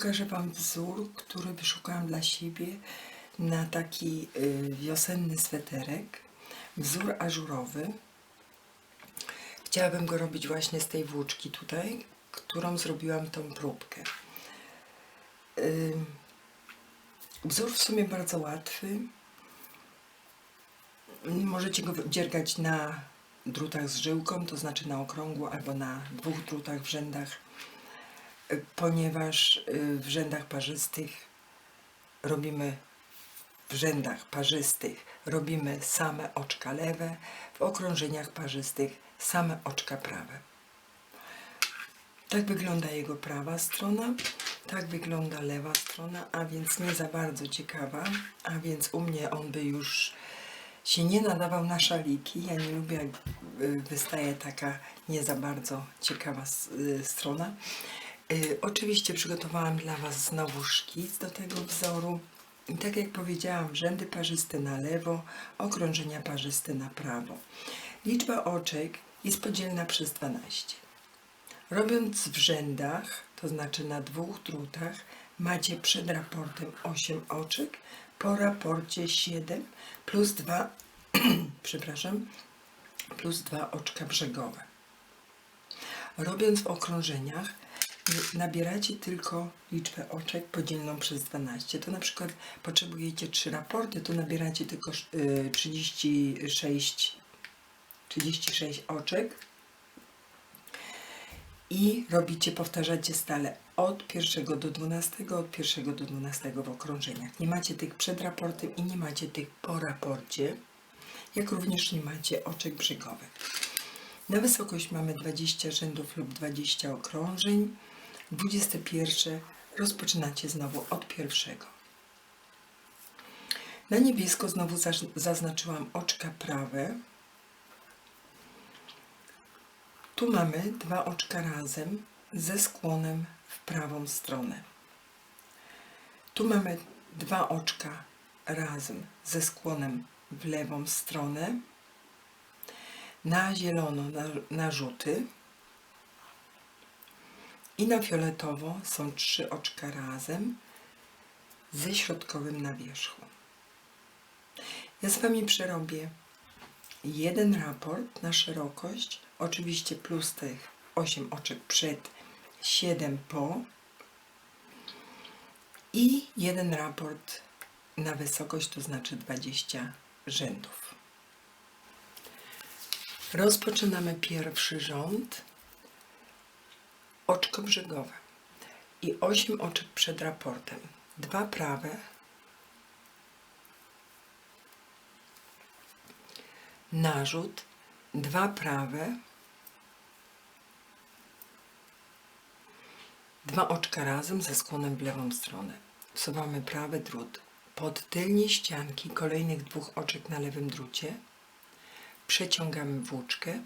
Pokażę Wam wzór, który wyszukałam dla siebie na taki y, wiosenny sweterek. Wzór ażurowy. Chciałabym go robić właśnie z tej włóczki tutaj, którą zrobiłam tą próbkę. Y, Wzór w sumie bardzo łatwy. Możecie go dziergać na drutach z żyłką, to znaczy na okrągło albo na dwóch drutach w rzędach, ponieważ y, w rzędach parzystych robimy w rzędach parzystych robimy same oczka lewe, w okrążeniach parzystych same oczka prawe. Tak wygląda jego prawa strona, tak wygląda lewa strona, a więc nie za bardzo ciekawa, a więc u mnie on by już się nie nadawał na szaliki. Ja nie lubię, jak y, wystaje taka nie za bardzo ciekawa y, strona. Y, Oczywiście przygotowałam dla Was znowu szkic do tego wzoru. I tak jak powiedziałam, rzędy parzyste na lewo, okrążenia parzyste na prawo. Liczba oczek jest podzielna przez 12. Robiąc w rzędach, to znaczy na dwóch drutach, macie przed raportem 8 oczek, po raporcie 7 plus 2, przepraszam, plus 2 oczka brzegowe. Robiąc w okrążeniach, nabieracie tylko liczbę oczek podzielną przez 12. To na przykład potrzebujecie 3 raporty, to nabieracie tylko y, 36, 36 oczek i robicie, powtarzacie stale od pierwszego do 12, od pierwszego do 12 w okrążeniach. Nie macie tych przed raportem i nie macie tych po raporcie, jak również nie macie oczek brzygowych. Na wysokość mamy 20 rzędów lub 20 okrążeń. 21 rozpoczynacie znowu od pierwszego. Na niebiesko znowu zaznaczyłam oczka prawe. Tu mamy dwa oczka razem ze skłonem w prawą stronę. Tu mamy dwa oczka razem ze skłonem w lewą stronę. Na zielono na, narzuty. I na fioletowo są trzy oczka razem ze środkowym na wierzchu. Ja z Wami przerobię jeden raport na szerokość, oczywiście plus tych 8 oczek przed, 7 po i jeden raport na wysokość, to znaczy 20 rzędów. Rozpoczynamy pierwszy rząd, oczko brzegowe i 8 oczek przed raportem. Dwa prawe, narzut, dwa prawe, dwa oczka razem ze skłonem w lewą stronę. Wsuwamy prawy drut pod tylnie ścianki kolejnych dwóch oczek na lewym drucie. Przeciągamy włóczkę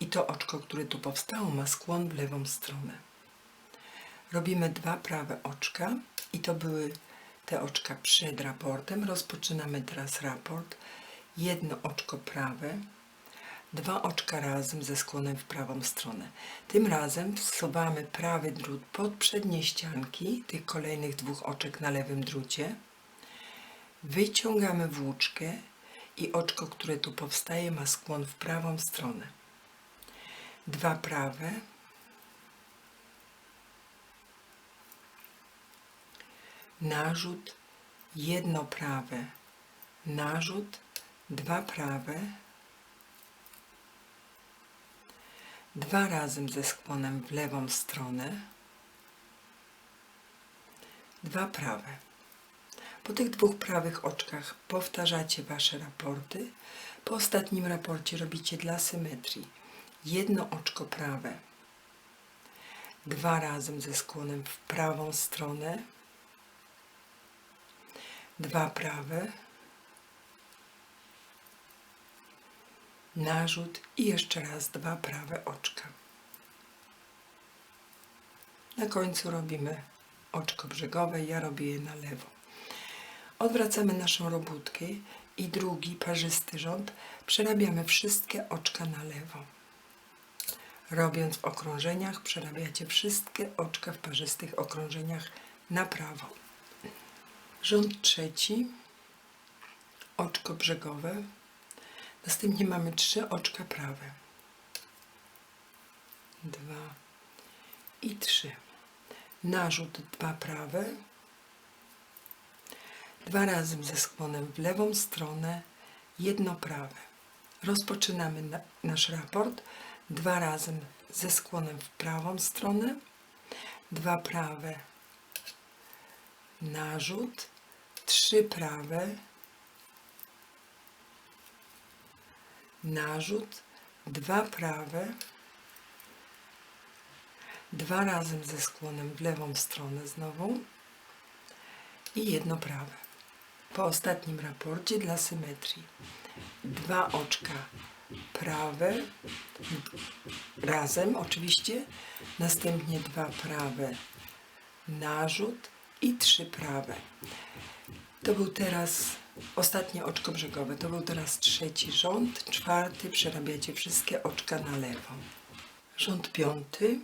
i to oczko, które tu powstało, ma skłon w lewą stronę. Robimy dwa prawe oczka i to były te oczka przed raportem. Rozpoczynamy teraz raport. Jedno oczko prawe, dwa oczka razem ze skłonem w prawą stronę. Tym razem wsuwamy prawy drut pod przednie ścianki tych kolejnych dwóch oczek na lewym drucie. Wyciągamy włóczkę i oczko, które tu powstaje, ma skłon w prawą stronę. Dwa prawe, narzut, jedno prawe, narzut, dwa prawe, dwa razem ze skłonem w lewą stronę, dwa prawe. Po tych dwóch prawych oczkach powtarzacie Wasze raporty. Po ostatnim raporcie robicie dla symetrii jedno oczko prawe, dwa razem ze skłonem w prawą stronę, dwa prawe, narzut i jeszcze raz dwa prawe oczka. Na końcu robimy oczko brzegowe, ja robię je na lewo. Odwracamy naszą robótkę i drugi parzysty rząd przerabiamy wszystkie oczka na lewo. Robiąc w okrążeniach, przerabiacie wszystkie oczka w parzystych okrążeniach na prawo. Rząd trzeci, oczko brzegowe. Następnie mamy trzy oczka prawe. Dwa i trzy. Narzut dwa prawe. Dwa razy ze skłonem w lewą stronę, jedno prawe. Rozpoczynamy na, nasz raport dwa razy ze skłonem w prawą stronę, dwa prawe, narzut, trzy prawe, narzut, dwa prawe, dwa razy ze skłonem w lewą stronę znowu. I jedno prawe. Po ostatnim raporcie dla symetrii. Dwa oczka prawe razem oczywiście, następnie dwa prawe narzut i trzy prawe. To był teraz ostatnie oczko brzegowe, to był teraz trzeci rząd, czwarty przerabiacie wszystkie oczka na lewo. Rząd piąty,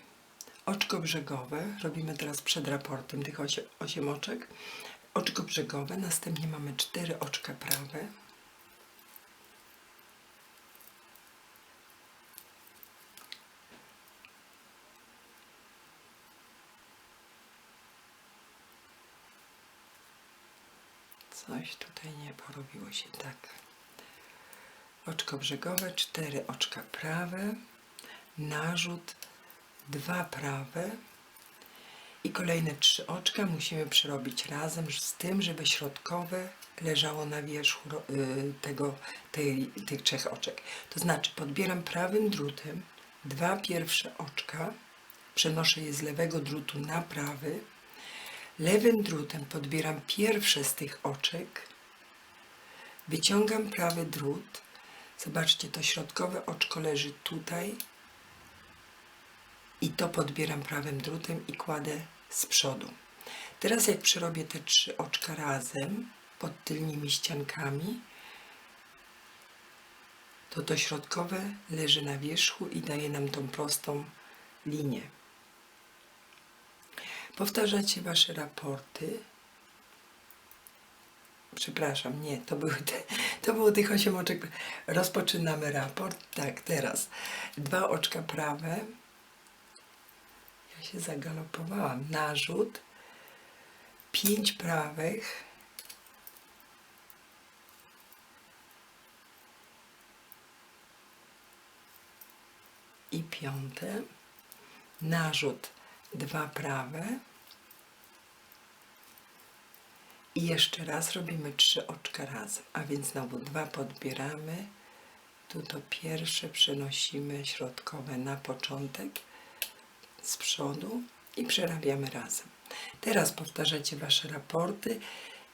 oczko brzegowe, robimy teraz przed raportem tych osiem, osiem oczek. Oczko brzegowe, następnie mamy cztery oczka prawe, Coś tutaj nie porobiło się tak. Oczko brzegowe, cztery oczka prawe, narzut, dwa prawe i kolejne trzy oczka musimy przerobić razem z tym, żeby środkowe leżało na wierzchu y, tego, tej, tych trzech oczek. To znaczy podbieram prawym drutem dwa pierwsze oczka, przenoszę je z lewego drutu na prawy, Lewym drutem podbieram pierwsze z tych oczek, wyciągam prawy drut. Zobaczcie, to środkowe oczko leży tutaj i to podbieram prawym drutem i kładę z przodu. Teraz jak przerobię te trzy oczka razem pod tylnymi ściankami, to to środkowe leży na wierzchu i daje nam tą prostą linię. Powtarzacie Wasze raporty. Przepraszam, nie, to były, te, to było tych osiem oczek. Rozpoczynamy raport. Tak, teraz dwa oczka prawe. Ja się zagalopowałam. Narzut. Pięć prawych. I piąte. Narzut dwa prawe i jeszcze raz robimy trzy oczka razem, a więc znowu dwa podbieramy, tu to pierwsze przenosimy środkowe na początek z przodu i przerabiamy razem. Teraz powtarzacie Wasze raporty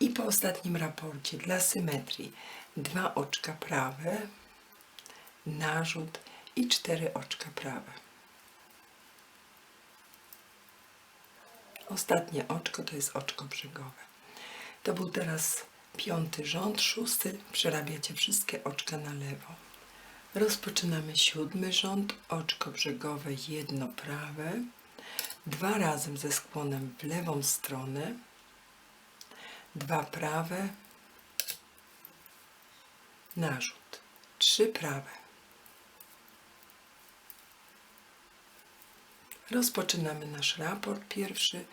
i po ostatnim raporcie dla symetrii dwa oczka prawe, narzut i cztery oczka prawe. Ostatnie oczko to jest oczko brzegowe. To był teraz piąty rząd, szósty przerabiacie wszystkie oczka na lewo. Rozpoczynamy siódmy rząd, oczko brzegowe jedno prawe, dwa razem ze skłonem w lewą stronę, dwa prawe, narzut, trzy prawe. Rozpoczynamy nasz raport pierwszy.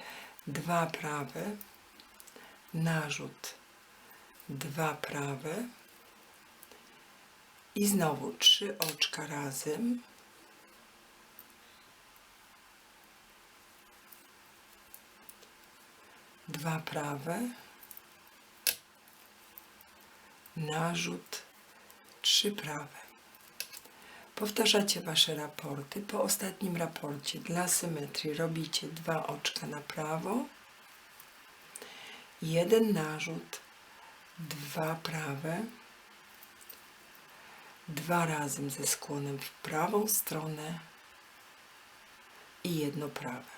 Dwa prawe, narzut, dwa prawe i znowu trzy oczka razem. Dwa prawe, narzut, trzy prawe. Powtarzacie Wasze raporty. Po ostatnim raporcie dla symetrii robicie dwa oczka na prawo, jeden narzut, dwa prawe, dwa razem ze skłonem w prawą stronę i jedno prawe.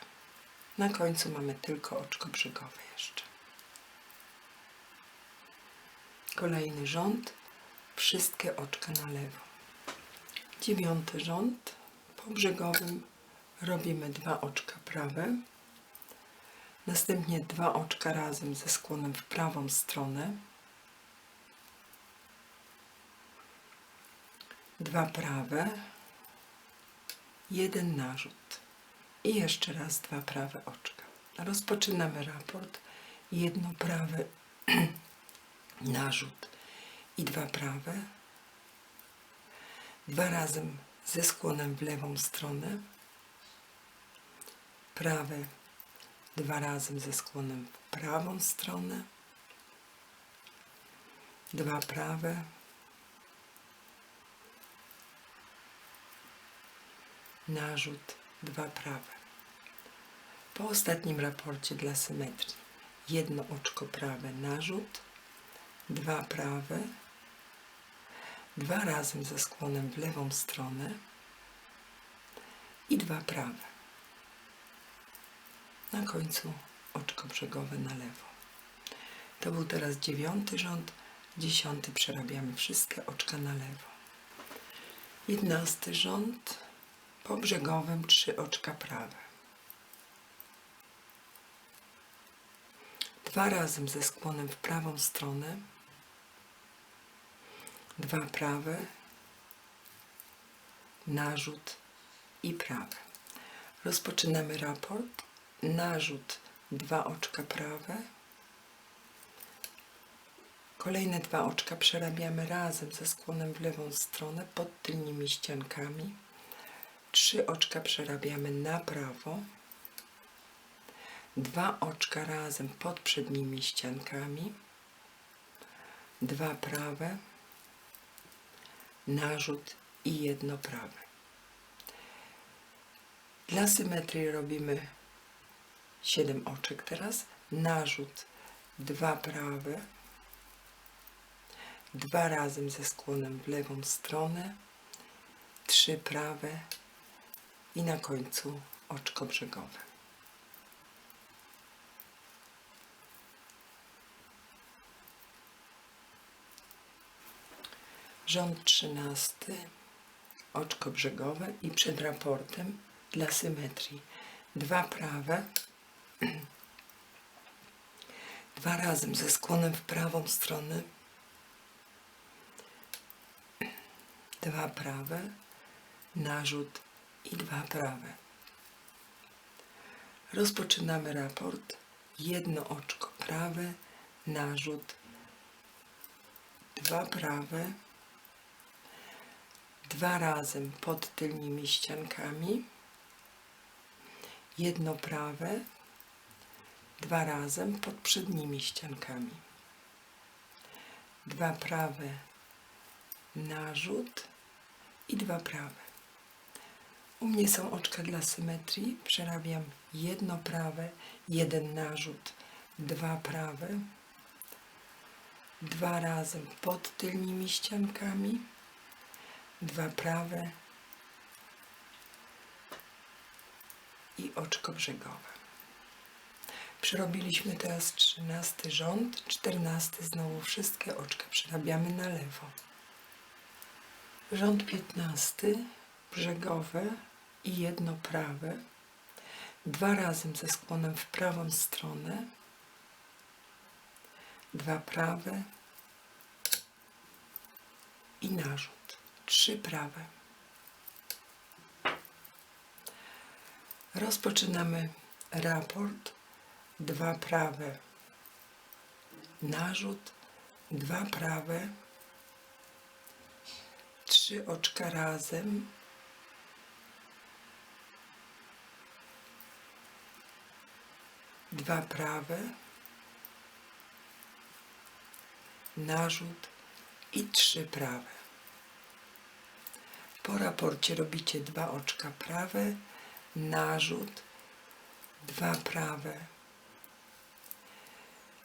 Na końcu mamy tylko oczko brzegowe jeszcze. Kolejny rząd, wszystkie oczka na lewo. Dziewiąty rząd, Po brzegowym robimy dwa oczka prawe. Następnie dwa oczka razem ze skłonem w prawą stronę. Dwa prawe. Jeden narzut. I jeszcze raz dwa prawe oczka. Rozpoczynamy raport. Jedno prawe narzut i dwa prawe. Dwa razem ze skłonem w lewą stronę. Prawe dwa razem ze skłonem w prawą stronę. Dwa prawe. Narzut, dwa prawe. Po ostatnim raporcie dla symetrii jedno oczko prawe narzut, dwa prawe, dwa razem ze skłonem w lewą stronę i dwa prawe. Na końcu oczko brzegowe na lewo. To był teraz dziewiąty rząd, dziesiąty przerabiamy wszystkie oczka na lewo. Jedenasty rząd, po brzegowym trzy oczka prawe. Dwa razem ze skłonem w prawą stronę, dwa prawe, narzut i prawe. Rozpoczynamy raport. Narzut dwa oczka prawe. Kolejne dwa oczka przerabiamy razem ze skłonem w lewą stronę pod tylnymi ściankami. Trzy oczka przerabiamy na prawo. Dwa oczka razem pod przednimi ściankami. Dwa prawe. Narzut i jedno prawe. Dla symetrii robimy 7 oczek teraz. Narzut dwa prawe. Dwa razem ze skłonem w lewą stronę. Trzy prawe. I na końcu oczko brzegowe. Rząd trzynasty, oczko brzegowe i przed raportem dla symetrii. Dwa prawe, dwa razem ze skłonem w prawą stronę, dwa prawe, narzut i dwa prawe. Rozpoczynamy raport. Jedno oczko prawe, narzut, dwa prawe, dwa razem pod tylnymi ściankami, jedno prawe, dwa razem pod przednimi ściankami, dwa prawe, narzut i dwa prawe. U mnie są oczka dla symetrii. Przerabiam jedno prawe, jeden narzut, dwa prawe, dwa razem pod tylnymi ściankami, dwa prawe i oczko brzegowe. Przerobiliśmy teraz trzynasty rząd, czternasty znowu wszystkie oczka przerabiamy na lewo. Rząd piętnasty, brzegowe i jedno prawe, dwa razem ze skłonem w prawą stronę, dwa prawe i narzut, trzy prawe. Rozpoczynamy raport, dwa prawe, narzut, dwa prawe, trzy oczka razem, dwa prawe, narzut i trzy prawe. Po raporcie robicie dwa oczka prawe, narzut, dwa prawe,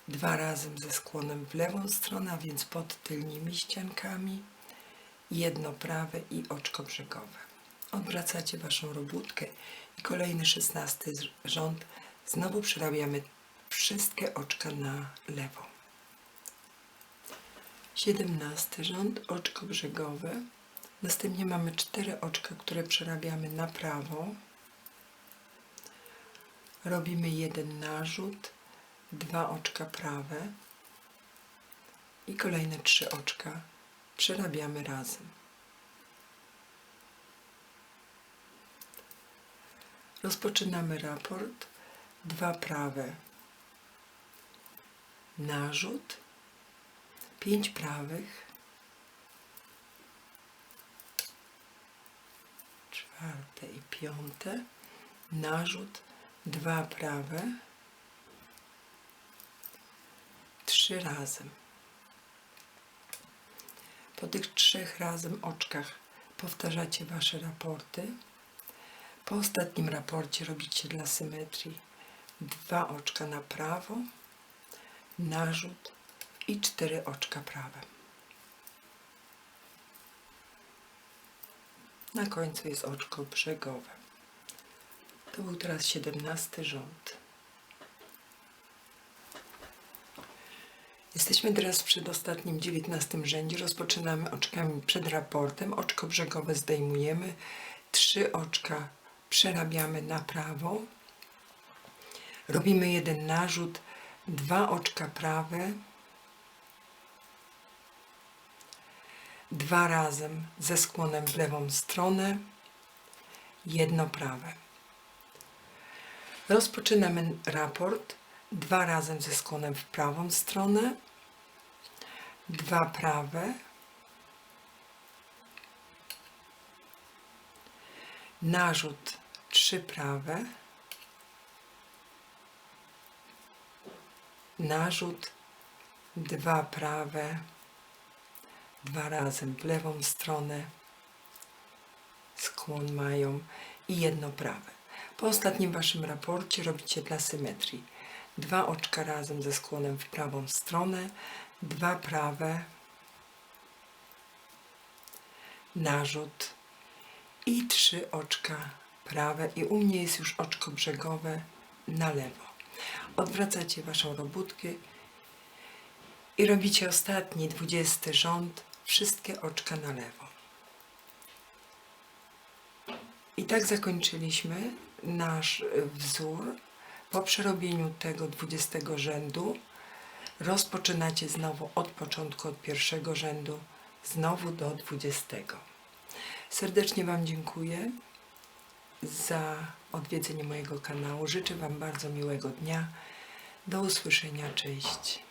dwa razem ze skłonem w lewą stronę, a więc pod tylnymi ściankami, jedno prawe i oczko brzegowe. Odwracacie Waszą robótkę i kolejny szesnasty rząd znowu przerabiamy wszystkie oczka na lewo. Siedemnasty rząd, oczko brzegowe, Następnie mamy cztery oczka, które przerabiamy na prawo. Robimy jeden narzut, dwa oczka prawe i kolejne trzy oczka przerabiamy razem. Rozpoczynamy raport. Dwa prawe. Narzut. Pięć prawych. Czwarte i piąte. Narzut. Dwa prawe. Trzy razem. Po tych trzech razem oczkach powtarzacie Wasze raporty. Po ostatnim raporcie robicie dla symetrii dwa oczka na prawo, narzut i cztery oczka prawe. Na końcu jest oczko brzegowe. To był teraz siedemnasty rząd. Jesteśmy teraz w przedostatnim, dziewiętnastym rzędzie. Rozpoczynamy oczkami przed raportem. Oczko brzegowe zdejmujemy. Trzy oczka przerabiamy na prawo. Robimy jeden narzut. Dwa oczka prawe. Dwa razem ze skłonem w lewą stronę. Jedno prawe. Rozpoczynamy raport. Dwa razem ze skłonem w prawą stronę. Dwa prawe. Narzut trzy prawe. Narzut dwa prawe. Dwa razem w lewą stronę. Skłon mają i jedno prawe. Po ostatnim Waszym raporcie robicie dla symetrii. Dwa oczka razem ze skłonem w prawą stronę, dwa prawe, narzut i trzy oczka prawe i u mnie jest już oczko brzegowe na lewo. Odwracacie Waszą robótkę i robicie ostatni, dwudziesty rząd, wszystkie oczka na lewo. I tak zakończyliśmy nasz y, wzór. Po przerobieniu tego 20 rzędu rozpoczynacie znowu od początku, od pierwszego rzędu, znowu do 20. Serdecznie Wam dziękuję za odwiedzenie mojego kanału. Życzę Wam bardzo miłego dnia. Do usłyszenia. Cześć.